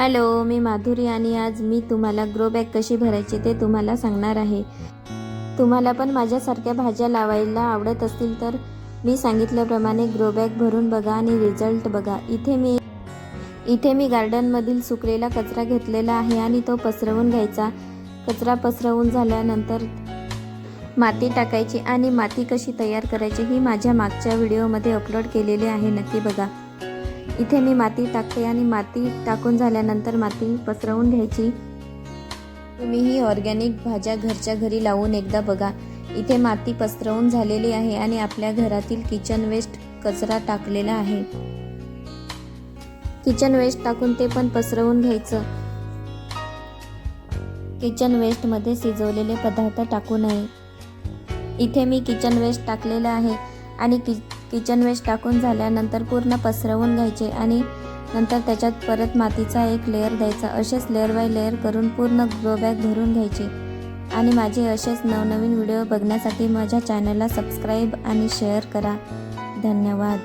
Hello मी माधुरी आणि आज मी तुम्हाला ग्रो बॅग कशी भरायची ते तुम्हाला सांगणार आहे. तुम्हाला पण माझ्यासारख्या भाज्या लावायला आवडत असतील तर मी सांगितल्याप्रमाणे ग्रो बॅग भरून बघा आणि रिझल्ट बघा. इथे मी इथे मी गार्डनमधील सुकलेला कचरा घेतलेला आहे आणि तो पसरवून घ्यायचा. कचरा पसरवून झाल्यानंतर माती टाकायची आणि माती कशी तयार करायची ही माझ्या मागच्या व्हिडिओमध्ये अपलोड केलेली आहे नक्की बघा. इथे मी माती टाकते आणि माती टाकून झाल्यानंतर माती पसरवून घ्यायची. तुम्ही ही ऑर्गॅनिक भाज्या घरच्या घरी लावून एकदा बघा. इथे माती पसरवून झालेली आहे आणि आपल्या घरातील किचन वेस्ट कचरा टाकलेला आहे. किचन वेस्ट टाकून ते पण पसरवून घ्यायचं. किचन वेस्टमध्ये शिजवलेले पदार्थ टाकू नये. इथे मी किचन वेस्ट टाकलेलं आहे आणि कि किचन वेस्ट टाकून झाल्यानंतर पूर्ण पसरवून घ्यायचे आणि नंतर त्याच्यात परत मातीचा एक लेअर द्यायचा. असेच लेअर बाय लेअर करून पूर्ण ग्रो बॅग भरून घ्यायचे. आणि माझे असेच नवनवीन व्हिडिओ बघण्यासाठी माझ्या चॅनलला सबस्क्राईब आणि शेअर करा. धन्यवाद.